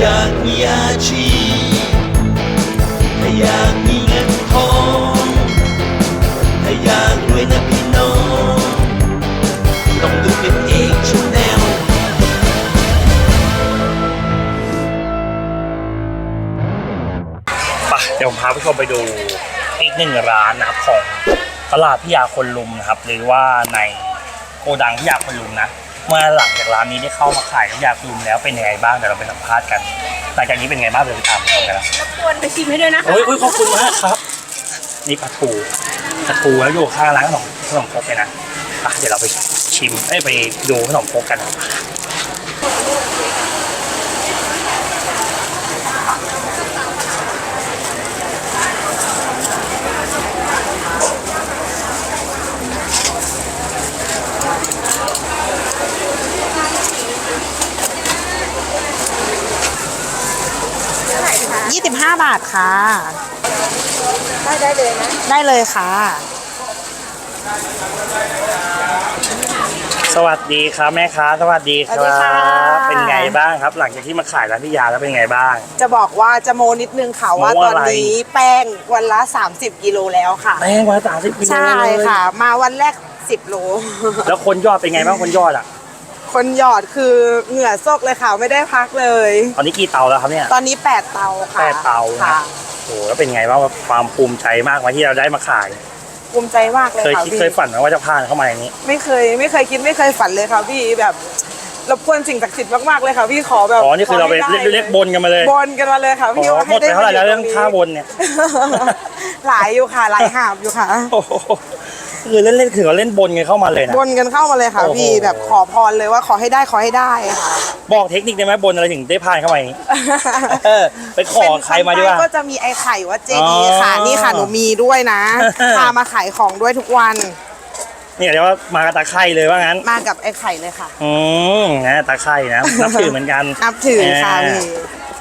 อยากมีอาชีพถ้าอยากมีเงินทองถ้าอยากรวยนะพี่น้องต้องดูเป็นเอกชแนลไปเดี๋ยวผมพาผู้ชมไปดูอีกหนึ่งร้านนะครับของตลาดพิยาคนลุมนะครับหรือว่าในโกดังพิยาคนลุมนะ เมื่อหลังจากร้านนี้ได้เข้ามาขายพิยาคนลุมแล้วเป็นยังไงบ้างเดี๋ยวเราไปสัมภาษณ์กันหลังจากนี้เป็นไงบ้างเดี๋ยวไปตามชมกันนะควรไปชิมให้ด้วยนะคะโอ้ยโอ้ยขอบคุณมากครับ นี่ปลาทูปลาทูแล้วอยู่ข้างร้านขนมขนมครกเลยนะอะเดี๋ยวเราไปชิมเอ้ยไปดูขนมครกกัน 25บาทค่ะ ได้ได้เลยนะ ได้เลยค่ะ สวัสดีครับแม่ค้าสวัสดีคสวัสดีรัค่ะ บเป็นไงบ้างครับ หลังจากที่มาขายร้านพิยาแล้วเป็นไงบ้าง จะบอกว่าจะโมนิดนึงค่ะว่าโม้ตอะอนไรนี้แป้งวันละ 30 กิโลแล้วค่ะ แพงกว่าสามสิบกิโลใช่เลยค่ะ มาวันแรก 10 โล แล้วคนยอดเป็นไงบ้างคนยอดอะ คนหยอดคือเหงื่อซกเลยค่ะไม่ได้พักเลย ตอนนี้กี่เตาแล้วครับเนี่ยตอนนี้ 8 เตาค่ะแปดเตานะค่ะโอ้โหแล้วเป็นไงบ้างความภูมิใจมากไหมที่เราได้มาขาย ภูมิใจมากเลยเคยค่ะคิดพี่เคยฝันไหมว่าจะผ่านเข้ามาอย่างนี้ ไม่เคยไม่เคยคิดไม่เคยฝันเลยค่ะพี่แบบรบกวนสิ่งศักดิ์สิทธิ์มากๆเลยค่ะพี่ขอแบบอ๋อ นี่คือเราไปขให้เรียกได้เรียกบนกันมาเลยบนกันมาเลยค่ะอ๋พี่อว่าหมดไปเท่าไหร่แล้วเรื่องค่าบนเนี่ย หลายอยู่ค่ะหลายหาบอยู่ค่ะ โอ้โห คือเล่นเล่นๆคือเราเล่นบนกันเข้ามาเลยนะ บนกันเข้ามาเลยค่ะโอ้โห พี่แบบขอพรเลยว่าขอให้ได้ขอให้ได้ค่ะบอกเทคนิคได้ไหมบนอะไรถึงได้ผ่านเข้ามาอย่างนี้เออไปขอใครมาดีกว่า เป็นนใต้ก็จะมีไอ้ไข่วัดเจดีย์ค่ะอ๋อนี่ค่ะหนูมีด้วยนะพามาขายของด้วยทุกวันเนี่ยเรียกว่ามากับตาไข่เลยว่างั้น มากับไอ้ไข่เลยค่ะ อืมนะตาไข่นะนับถือเหมือนกัน นับถือค่ะาพี่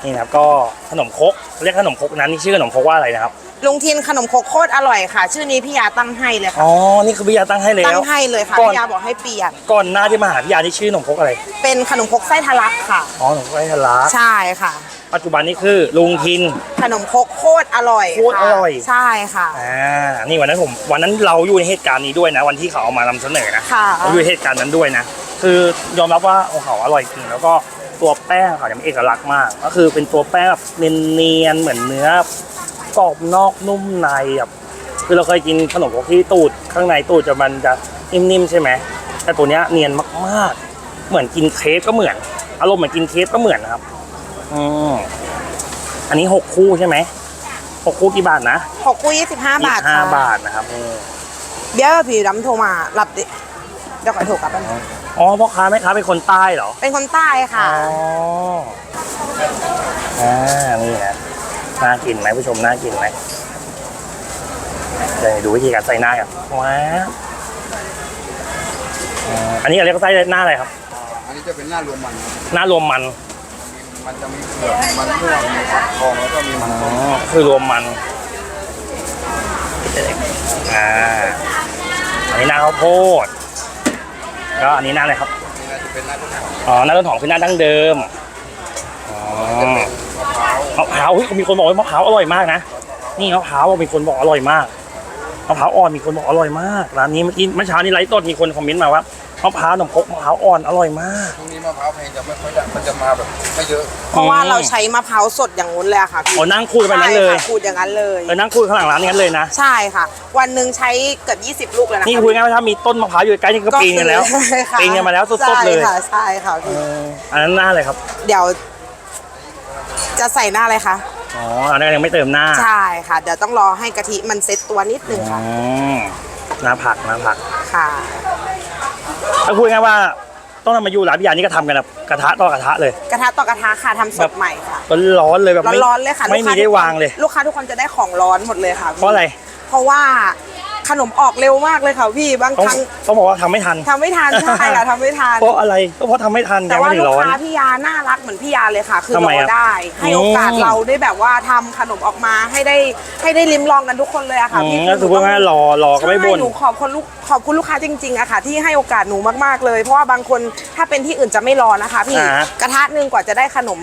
นี่นะครับก็ขนมครกเรียกขนมครกนั้นนี่ชื่อขนมครกว่าอะไรนะครับ ลุงทินขนมครกโคตรอร่อยค่ะ ชื่อนี้พี่ยาตั้งให้เลยค่ะอ๋อ นี่คือพี่ยาตั้งให้แล้ตั้วงให้เลยค่ะก่อน พี่ยาบอกให้เปลี่ยน ก่อนหน้าที่มาหาพี่ยานี่ชื่อขนมครกอะไร เป็นขนมครกไส้ทะลักค่ะ อ๋อขนมครกไทยลักใช่ค่ะ ปัจจุบันนี่คือลุงทิน ขนมครกโคตรอร่อยโคตรอร่อยค่ะใช่ค่ะ อ่า นี่วันนั้นผมวันนั้นเราอยู่ในเหตุการณ์นี้ด้วยนะ วันที่เขาเอามานำเสนอนะค่ะ เราอยู่ในเหตุการณ์นั้นด้วยนะ คือยอมรับว่าของเขาอร่อยจริงแล้วก็ตัวแป้งเขาเนี่ยมันเอกลักษณ์มาก ก็คือเป็นตัวแป้งแบบเนียนๆเหมือนเนื้อ กรอบนอกนุ่มในแบบคือเราเคยกินขนมครกที่ตูดข้างในตูดจะมันจะนิ่มๆใช่ไหมแต่ตัวเนี้ยเนียนมากๆ เหมือนกินเค้กก็เหมือน อารมณ์เหมือนกินเค้กก็เหมือนนะครับอืมอันนี้หกคู่ใช่ไหมหกคู่กี่บาทนะหกกุ้ย25บาทห้าค่ะบาทนะครับนี่เดี๋ยวพี่ดำโทรมาหลับดิเดี๋ยวขอโทรกลับไปอ๋อพ่อค้าแม่ค้าเป็นคนใต้เหรอ เป็นคนใต้ค่ะ อ๋อ อ่า นี่นะ น่ากินไหมผู้ชมน่ากินไหมเดี๋ยวดูวิธีการใส่หน้ากันว้าวอ่าอันนี้เรียกว่าไส้หน้าอะไรครับ อันนี้จะเป็นหน้ารวมมัน หน้ารวมมัน มันจะมีเผือกมันม่วงมีฟักทองแล้วก็มีมันอ๋อต้มคือรวมมันอ่าอันนี้หน้าข้าวโพดก็อันนี้หน้าอะไรครับนี่น่าจะเป็นหน้าต้นหอมอ๋อหน้าต้นหอมคือหน้าดั้งเดิมอ๋อ มะพร้าวมะพร้าวเฮ้ยมีคนบอกว่ามะพร้าวอร่อยมากนะนี่มะพร้าวมีคนบอกอร่อยมากมะพร้าวอ่อนมีคนบอกอร่อยมากร้านนี้เมื่อกี้เมื่อเช้านี้ไลฟ์สดมีคนคอมเมนต์มาว่ามะพร้าวหนมครกมะพร้าวอ่อนอร่อยมากช่วงนี้มะพร้าวแพงจะไม่ค่อยได้มันจะมาแบบไม่เยอะเพราะว่าเราใช้มะพร้าวสดอย่างงู้นเลยอะค่ะพี่อ๋อนั่งคุยกันแบบนั้นเลยใช่ค่ะขูดอย่างนั้นเลยเออนั่งคุยข้างหลังร้านนี้กันเลยนะใช่ค่ะ วันหนึ่งใช้เกือบ20 ลูกเลยนะคะนี่คุยง่ายว่าถ้ามีต้นมะพร้าวอยู่ใกล้นี่ก็ปีนกันแล้วใช่ค่ะปีนกันมาแล้วสดๆเลยใช่ค่ะใช่ค่ะเอพี่ออันนั้นหน้าอะไรครับ เดี๋ยว จะใส่หน้าอะไรคะอ๋ออันนั้นยังไม่เติมหน้าใช่ค่ะ เดี๋ยวต้องรอให้กะทิมันเซ็ตตัวนิดนึงอืค่ะมหน้าผักหน้าผักค่ะถ้าพูดง่ายๆว่าต้องทำมาอยู่ร้านพิยานี่ก็ทำกันแบบกระทะต่อกระทะเลย กระทะต่อกระทะค่ะทำสดใหม่ค่ะร้อนๆเลยแบบไม่ร้อนๆเลยค่ะไม่ลูกมีค้าได้ทุกคนวางเลย ลูกค้าทุกคนจะได้ของร้อนหมดเลยค่ะพี่เพราะอะไร เพราะว่า ขนมออกเร็วมากเลยค่ะพี่บางต้องครั้งต้องบอกว่าทำไม่ทัน ทำไม่ทันใช่ค่ะทำไม่ทัน เพราะอะไรก็เพราะทำไม่ทันแต่ยังว่าไม่ถึลูงกร้อน ค้าพี่ยาน่ารักเหมือนพี่ยาเลยค่ะ คือทำไมรออะได้ ให้โอกาสอืม เราได้แบบว่าทำขนมออกมาให้ได้ให้ได้ลิ้มลองกันทุกคนเลยอะค่ะอืพี่มก็คือพูดง่ายๆรอรอก็ไม่บ่น ใช่หนูขอบคุณลูกขอบคุณลูกค้าจริงๆอะค่ะ ที่ให้โอกาสหนูมากๆเลย เพราะว่าบางคนถ้าเป็นที่อื่นจะไม่รอนะคะ พี่อ่า กระทะหนึ่งกว่าจะได้ขนม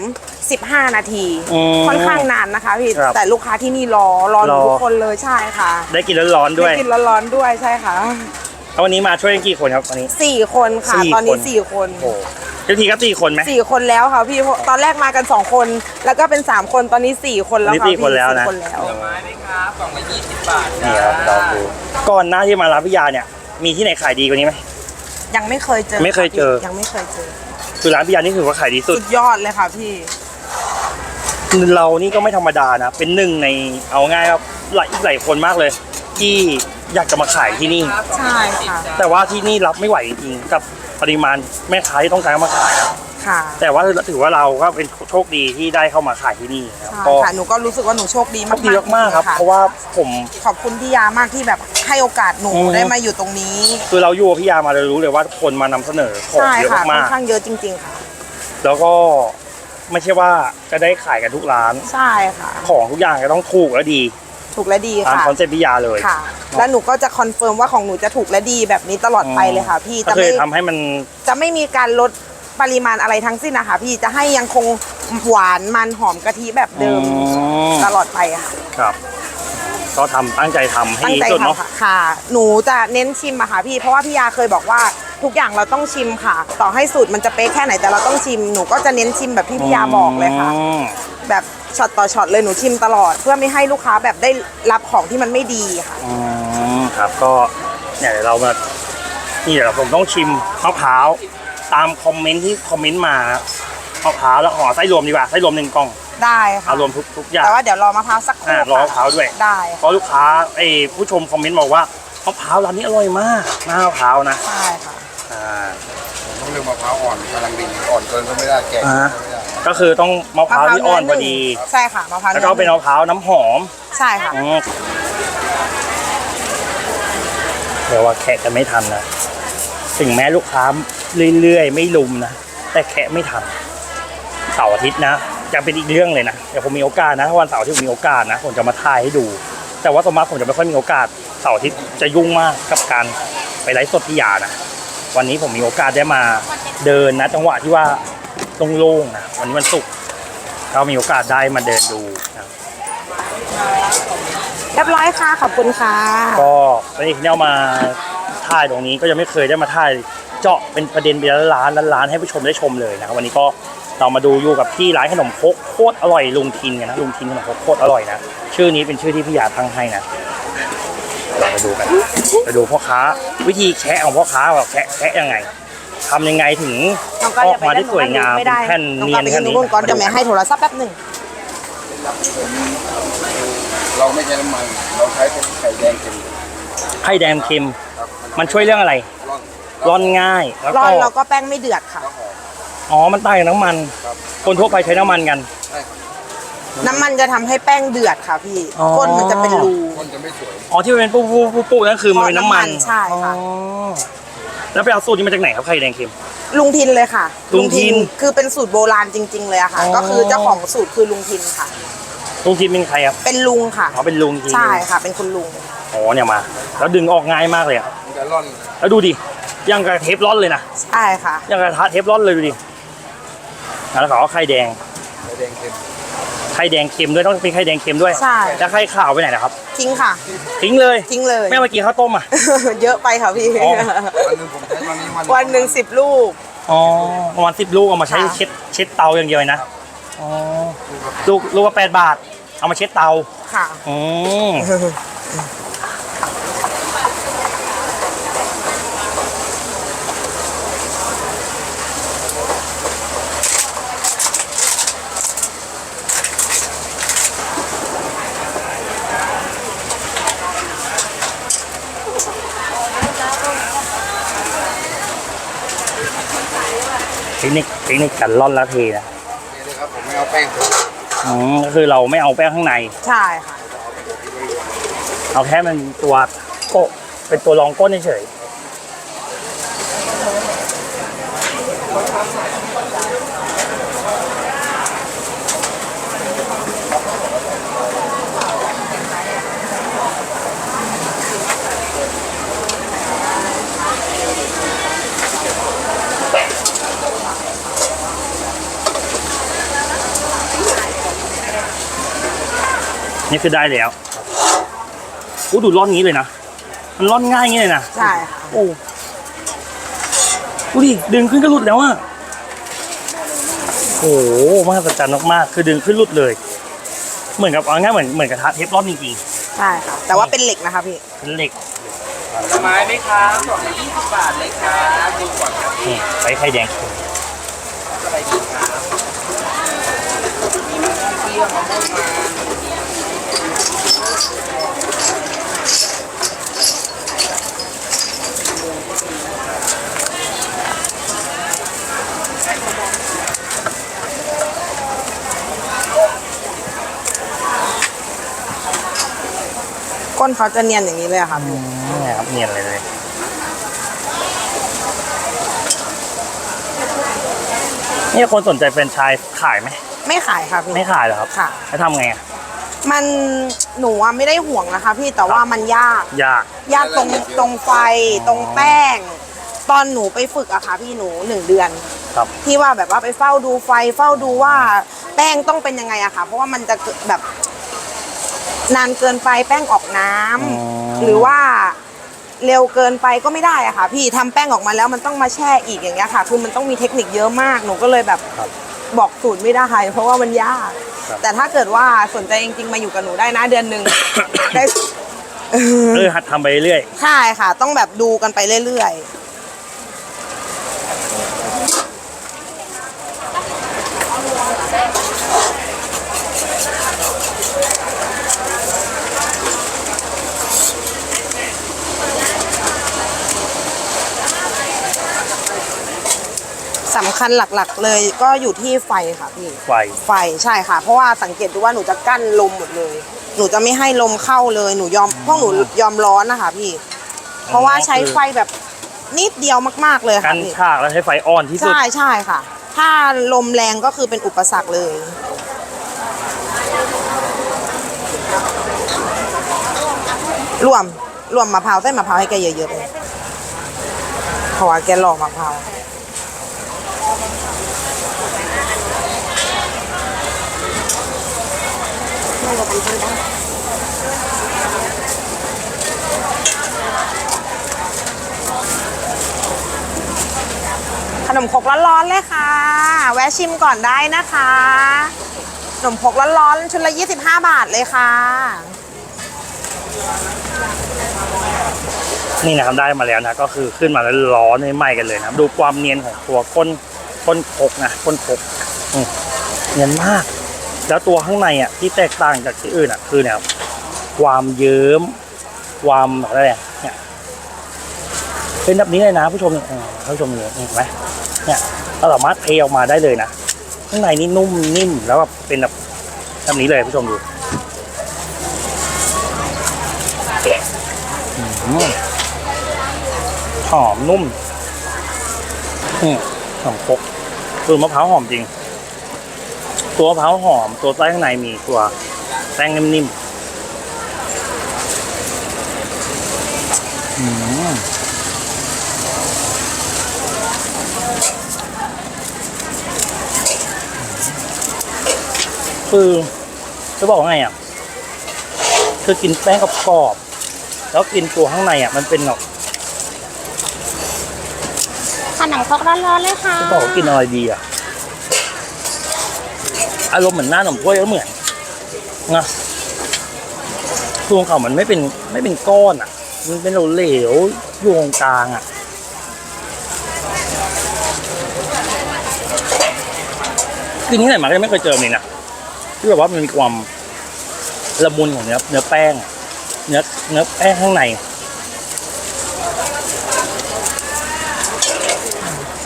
15 นาที อืมค่อนข้างนานนะคะพี่ครับแต่ลูกค้าที่นี่รอรอหนูรอ ทุกคนเลยใช่ค่ะได้กินร้อนๆด้วยได้กินร้อนๆด้วยใช่ค่ะแล้ววันนี้มาช่วยกันกี่คนครับวันนี้ สี่คนค่ะ สี่ตอนนี้คน สี่คนโอ้เจ้าทีครับสี่คนไหม สี่คนแล้วค่ะพี่เพราะตอนแรกมากันสองคน แล้วก็เป็นสามคนตอนนี้สี่คนแล้วนี่ค่ะสี่พี่คนแล้วนะ สี่คนแล้ว นี่ครับลองดูก่อนหน้าที่มารับพิยาเนี่ย มีที่ไหนขายดีกว่านี้ไหม ยังไม่เคยเจอไม่เคยเจอยังไม่เคยเจอ คือร้านพิยานี่ถือว่าขายดีสุด สุดยอดเลยค่ะพี่ เรานี่ก็ไม่ธรรมดานะ เป็นหนึ่งในเอาง่ายครับหลายอีกหลายคนมากเลย ที่อยากจะมาขายที่นี่ ใช่ค่ะแต่ว่าที่นี่รับไม่ไหวจริงๆกับปริมาณแม่ค้าที่ต้องการมาขายนะค่ะแต่ว่าถือว่าเราก็เป็นโชคดีที่ได้เข้ามาขายที่นี่นะครับใช่ก็ ค่ะหนูก็รู้สึกว่าหนูโชคดีโชมากคดีมากๆครับจงๆเพราะว่าผมขอบคุณพี่ยามากที่แบบให้โอกาสหนูอืมได้มาอยู่ตรงนี้ คือเราอยู่กับพี่ยามาเรารู้เลยว่าคนมานำเสนอของใช่เยอะค่ะค่อมานกข้างเยอะจริง ๆค่ะ ๆแล้วก็ ไม่ใช่ว่าจะได้ขายกันทุกร้าน ใช่ค่ะ ของทุกอย่างจะต้องถูกและดีถูกและดีตามค่ะ คอนเซ็ปต์พี่ยาเลยค่ะ แล้วหนูก็จะคอนเฟิร์มว่าของหนูจะถูกและดีแบบนี้ตลอดไปเลยค่ะ พี่ก็จะคือไม่ทำให้มัน จะไม่มีการลดปริมาณอะไรทั้งสิ้นนะคะพี่จะให้ยังคงหวานมันหอมกะทิแบบเดิมอืมตลอดไปค่ะ ครับก็ทำตั้งใจทำให้ตั้งดีใจที่สุดเนาะ ทำค่ะค่ะ หนูจะเน้นชิมอะค่ะพี่ เพราะว่าพี่ยาเคยบอกว่า ทุกอย่างเราต้องชิมค่ะ ต่อให้สูตรมันจะเป๊ะแค่ไหนแต่เราต้องชิมหนูก็จะเน้นชิมแบบที่พี่ยาบอกเลยค่ะ อืมแบบช็อตต่อช็อตเลยหนูชิมตลอด เพื่อไม่ให้ลูกค้าแบบได้รับของที่มันไม่ดีค่ะ อืมครับก็เนี่ยเดี๋ยวเรามานี่เดี๋ยวผมต้องชิมมะพร้าวตามคอมเมนต์ที่คอมเมนต์มามะพร้าวแล้วห่อไส้รวมดีกว่าไส้รวมหนึ่งกล่องได้ค่ะเอารวมทุกทุกอย่าง แต่ว่าเดี๋ยวรอมะพร้าวสักครู่อ่ารอมะพร้าวด้วย ได้เพราะลูกค้าไอ้ผู้ชมคอมเมนต์บอกว่ามะพร้าวร้านนี้อร่อยมากหน้ามะพร้าวนะใช่ค่ะ อ่าต้องเลือกมะพร้าวอ่อนกำลังดีอ่อนเกินก็ไม่ได้แก่เกินก็ไม่ได้ก็คือต้องมะพร้าวที่อ่อนพอดี ใช่ค่ะมะพร้าวแล้วก็เป็นมะพร้าวน้ำหอมใช่ค่ะ อืมเดี๋ยวว่าแคะกันไม่ทันนะถึงแม้ลูกค้าเรื่อยๆ ไม่ลุมนะ แต่แคะไม่ทันเสาร์อาทิตย์นะจะเป็นอีกเรื่องเลยนะเดี๋ยวผมมีโอกาสนะถ้าวันเสาร์ที่ผมมีโอกาสนะผมจะมาถ่ายให้ดู แต่ว่าสมมติผมจะไม่ค่อยมีโอกาสเสาร์อาทิตย์จะยุ่งมากกับการไปไลฟ์สดที่ยานะ วันนี้ผมมีโอกาสได้มาเดินนะ จังหวะที่ว่าโล่งๆนะวันนี้วันศุกร์เรามีโอกาสได้มาเดินดูนะเรียบร้อยค่ะขอบคุณค่ะก็ตอนนี้ที่เอามาถ่ายตรงนี้ก็ยังไม่เคยได้มาถ่ายเจาะเป็นประเด็นเป็นร้านร้านร้านให้ผู้ชมได้ชมเลยนะครับวันนี้ก็เรามาดูอยู่กับที่ร้านขนมครกโคตรอร่อยลุงทินกันนะลุงทินขนมครกโคตรอร่อยนะชื่อนี้เป็นชื่อที่พี่ยาตั้งให้นะ เราไปดูกัน ไปดูพ่อค้า วิธีแคะของพ่อค้าแบบแคะแคะยังไงทำยังไงถึงน้องก็อออกย่าไปมาด้ได้สวยงามไม่เป็นได้แผ่นน้องเนียก็นไปแค่ยืนนี้นู่นก่อนเดี๋ยวแม่ให้โทรศัพท์แป๊บหนึ่งเราไม่ใช้น้ำมัน เราใช้เป็นไข่แดงเค็มไข่แดงเค็มครับมันช่วยเรื่องอะไรร่อนร่อนง่ายแล้วร้ก็อนแล้วก็แป้งไม่เดือดค่ะแล้วหอมอ๋อ มันต่างจากน้ำมันครับคนทั่วไปใช้น้ำมันกันใช่ครับ น้ำมันจะทำให้แป้งเดือดค่ะพี่อ๋อ ก้นมันจะเป็นรู คนจะไม่สวยอ๋อที่มันเป็นปุ๊บปุ๊บปุ๊บปุ๊บนั่นคือมันเป็นน้ำมันใช่ค่ะ อ๋อแล้วไปเอาสูตรนี้มาจากไหนครับไข่แดงเค็ม ลุงทินเลยค่ะลุงทินคือเป็นสูตรโบราณจริง ๆ เลยอะค่ะ อ๋อ ก็คือเจ้าของสูตรคือลุงทินค่ะ ลุงทินเป็นใครครับเป็นลุงค่ะ อ๋อเป็นลุงทีใช่ค่ะ เป็นคุณลุง อ๋อเนี่ยมา แล้วดึงออกง่ายมากเลยอะมันจะร่อนแล้วดูดิยังกระเทปร้อนเลยนะใช่ค่ะ ยังกระทะเทปร้อนเลยดูดิแล้วเขาเอาไข่แดง ไข่แดงเค็ม ไข่แดงเค็มด้วยต้องเป็นไข่แดงเค็มด้วยใช่ แล้วไข่ขาวไปไหนนะครับ ทิ้งค่ะ ทิ้งเลยทิ้งเลยแม่เมื่อกี้ข้าวต้มอะ เยอะไปค่ะพี่ อ๋อ วันหนึ่งผมใช้วันนี้วันวันหนึ่งสิบลูก อ๋อประมาณสิบลูกเอามาใช้ค่ะ เช็ดเช็ดเตาอย่างเดียวเลยนะอ๋อลูกลูกละแปดบาท เอามาเช็ดเตาค่ะ อืม เทคนิคเทคนิคการร่อนและเทนะนี่เลยครับผมไม่เอาแป้งผมอืมก็คือเราไม่เอาแป้งข้างใน ใช่ค่ะ เอาแค่มันตัวโกะเป็นตัวรองก้นเฉยๆ นี่คือได้แล้วอู้ดูร่อนนี้เลยนะ มันร่อนง่ายอย่างนี้เลยนะ ใช่ค่ะ โอ้ดูดิดึงขึ้นก็หลุดแล้วอะโอ้โหมหัศจรรย์มากๆ คือดึงขึ้นหลุดเลย เหมือนกับเอาง่ายเหมือนเหมือนกระทะเทฟลอนจริงใช่ค่ะ แต่ว่าเป็นเหล็กนะคะพี่ ๆเป็นเหล็กไม้ไหมครับสองร้อยยี่สิบบาทเลยครับดูก่อนครับนี่ใช้ไข่แดง อะไรดีครับมีมะม่วงเปรี้ยวมะม่วงมัน ก้นเขาจะเนียนอย่างนี้เลยอะค่ะพี่นี่ครับเนียนเลยเลยนี่คนสนใจเป็นไชายขายไหมไม่ขายค่ะพี่ไม่ขายเหรอครับค่ะ แล้วทำไงอะ มันหนูอะไม่ได้ห่วงนะคะ พี่แต่ว่ามันยาก ยาก ยากตรงตรงไฟตรงแป้ง ตอนหนูไปฝึกอะค่ะพี่หนูหนึ่งเดือน ครับ ที่ว่าแบบว่าไปเฝ้าดูไฟเฝ้าดูว่าแป้งต้องเป็นยังไงอะค่ะ เพราะว่ามันจะเกิดแบบ นานเกินไปแป้งออกน้ำอ๋อ หรือว่าเร็วเกินไปก็ไม่ได้อะค่ะ พี่ทำแป้งออกมาแล้วมันต้องมาแช่อีกอย่างเงี้ยค่ะ คือมันต้องมีเทคนิคเยอะมากหนูก็เลยแบบครั บบอกสูตรไม่ได้เพราะว่ามันยาก ครับ แต่ถ้าเกิดว่าสนใจจริงๆมาอยู่กับหนูได้นะเดือนหนึ่ง ได้ เออหัดทำไปเรื่อย ใช่ค่ะ ต้องแบบดูกันไปเรื่อยๆ สำคัญหลักๆ เลยก็อยู่ที่ไฟค่ะพี่ ไฟ ไฟใช่ค่ะ เพราะว่าสังเกตดูว่าหนูจะกั้นลมหมดเลย หนูจะไม่ให้ลมเข้าเลยหนูยอมพวกหนูยอมร้อนนะคะพี่ เพราะว่าใช้ไฟแบบนิดเดียวมากๆเลยกัค่ะนพี่ฉากแล้วใช้ไฟอ่อนที่สุด ใช่ใช่ค่ะ ถ้าลมแรงก็คือเป็นอุปสรรคเลย รวมรวมมะพร้าวเส้นมะพร้าวให้แกเยอะๆเลยเพราะว่าแกหลอกมะพร้าว ขนมครกร้อนๆเลยค่ะ แวะชิมก่อนได้นะคะ ขนมครกร้อนๆชุดละ 25 บาทเลยค่ะ นี่นะครับได้มาแล้วนะก็คือขึ้นมาแล้วร้อนไหม้กันเลยนะครับดูความเนียนของตัวก้นก้นคกนะก้นคกอืมเนียนมาก แล้วตัวข้างในอะที่แตกต่างจากที่อื่นอะคือเนี่ยความเยิ้มความอะไรเนี่ยเป็นแบบนี้เลยนะผู้ชมเนี่ยผู้ชมเนี่ยเห็นไหมเนี่ยเราสามารถเทออกมาได้เลยนะข้างในนี่นุ่มนิ่มแล้วแบบเป็นแบบแบบนี้เลยผู้ชมดูหอมนุ่มหอมคกคือมะพร้าวหอมจริง ตัวมะพร้าวหอม ตัวไส้ข้างในมีตัวแป้งนิ่มๆอืมคือจะบอกว่าไงอะ คือกินแป้งกรอบๆแล้วกินตัวข้างในอะ มันเป็นแบบขนมครกร้อนๆเลยค่ะจะบอกว่ากินอะไรดีอะ อารมณ์เหมือนหน้าหนมถ้วยก็เหมือนนะตัวของเขามันไม่เป็นไม่เป็นก้อนอะ มันเป็นเหลวๆอยู่ตรงกลางอะกินที่ไหนมาก็ยังไม่เคยเจอเลยนะที่แบบว่ามันมีความละมุนของเนื้อเนื้อแป้งอะเนื้อเนื้อแป้งข้างใน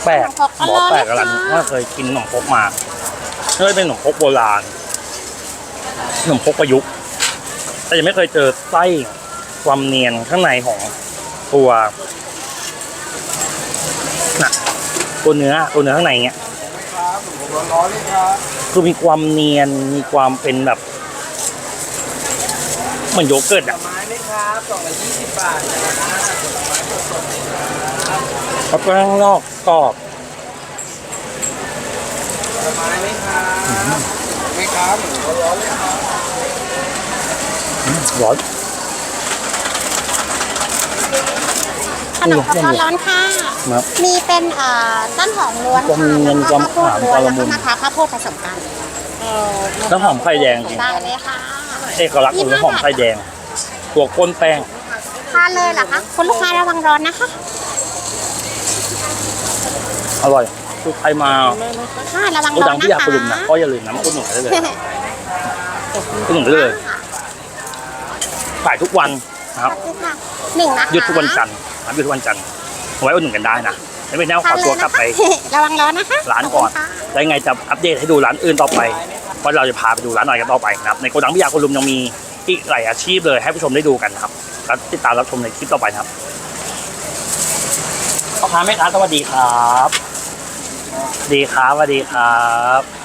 แปลกหมอแปลกอะไรว่าเคยกินขนมครกมา เคยเป็นขนมครกโบราณขนมครกประยุกต์แต่ยังไม่เคยเจอไส้ความเนียนข้างในของตัวนะตัวเนื้อตัวเนื้อข้างในเนี้ยคือมีความเนียนมีความเป็นแบบเหมือนโยเกิร์ตอะครับสองร้อยยี่สิบบาทนะผลไม้สดๆเลยครับแล้วก็ข้างนอกกรอบ ไม้ไหมครับไหมครับหมูร้อนๆเลยครับอืมร้อนขนมครกร้อนๆค่ะนะครับ มีเป็นเอ่อต้นหอมล้วนความค่ะเนียนแล้วก็ข้าวโพดล้วนความแล้วละมุก็นมะพร้าวข้าวโพดผสมกันเออน้ำหอมไข่แดงจริง ได้เลยค่ะเอกลักษณ์ของน้ำหอมไข่แดงตัวก้นแป้ง ทานเลยเหรอคะคุณลูกค้าระวังร้อนนะคะ อร่อย คือใครมาค่ะระวังโกร้อดันงนะที่อยากคะไปดุมนะก็อย่าลืมนะมาอุดหนุนได้เลยอุดหนุนได้เลยขายทุกวันนะครับค่ะหนึ่งนะคะหยุดทุกวันจันทร์นะครับหยุดทุกวันจันทร์เอาไว้อุดหนุนกันได้นะแล้วไม่แน่ขอตัวกลับไป ทานเลยนะคะระวังร้อนนะคะร้านก่อน ขบคุณค่ะ แล้วยังไงจะอัปเดตให้ดูร้านอื่นต่อไปว่าเราจะพาไปดูร้านไหนกันต่อไปนะครับ ในโกดังพิยาคุณลุมยังมีอีกหลายอาชีพเลยให้ผู้ชมได้ดูกันนะครับ แล้วติดตามรับชมในคลิปต่อไปนะครับพ่อค้าแม่ค้าสวัสดีครับสวัส ดีครับสวัสดีครับ